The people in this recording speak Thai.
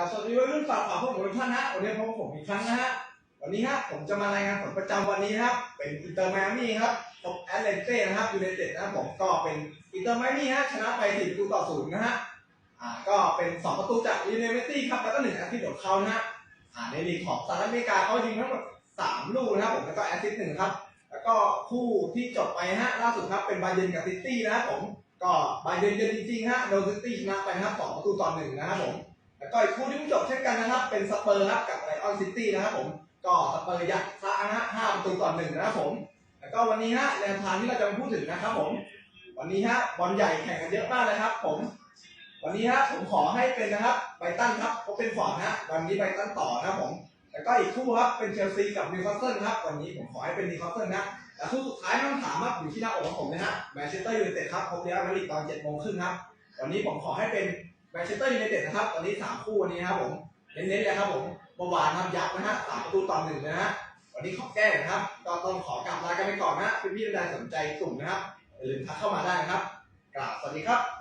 กับสวัสดีวัยรุ่นฝากฝากพวกผมทุกท่านนะวันนี้พบกับผมอีกครั้งนะฮะวันนี้ฮะผมจะมารายงานผลประจำวันนี้นะครับเป็นอินเตอร์มามี่ครับพบแอตเลนเต้นะครับยูไนเต็ดนะครับผมก็เป็นอินเตอร์มามี่ฮะชนะไป4ประตูต่อศูนย์นะฮะอ่าก็เป็น2ประตูจากลิเนเมสซี่ครับแล้วก็1แอสซิสต์ของเขานะฮะอ่าในลีกของสหรัฐอเมริกาเขายิงทั้งหมด3ลูกนะครับผมแล้วก็แอสซิสต์หนึ่งครับแล้วก็คู่ที่จบไปฮะล่าสุดครับเป็นบาเยร์นกับซิตี้นะครับผมก็บาเยร์นเยอะจริงๆฮะโดนซิตี้ชนะไปนะครับสองประตูต่อหนึ่งนะครับผม แล้วก็อีกคู่ที่เพิ่งจบเช่นกันนะครับ เป็นสเปอร์ครับกับไลออนซิตี้นะครับผม ก็สเปอร์ยัดซะนะฮะห้าประตูต่อหนึ่งนะครับผม แล้วก็วันนี้ฮะแนวทางที่เราจะมาพูดถึงนะครับผม วันนี้ฮะบอลใหญ่แข่งกันเยอะมากเลยครับ ผม วันนี้ฮะผมขอให้เป็นนะครับไบตันครับเขาเป็นฟอร์ดฮะวันนี้ไบตันต่อนะครับผม แล้วก็อีกคู่ครับเป็นเชลซีกับนิวคาสเซิลครับ วันนี้ผมขอให้เป็นนิวคาสเซิลนะแต่คู่สุดท้ายต้องถามครับอยู่ที่หน้าอกของผมนะฮะแมนเชสเตอร์ยูไนเต็ดครับพบเรียลมาดริดตอนเจ็ดโมงครึ่งครับวันนี้ผมขอให้เป็น แมนเชสเตอร์ยูไนเต็ดนะครับ ตอนนี้สามคู่วันนี้นะครับผม เน้นๆเลยครับผมเมื่อวานครับยับนะฮะสามประตูต่อหนึ่งนะฮะ วันนี้ขอแก้นะครับก็ต้องขอกลับลากันไปก่อนนะพี่พี่ๆท่านใดสนใจกลุ่มนะครับอย่าลืมทักเข้ามาได้นะครับกราบสวัสดีครับ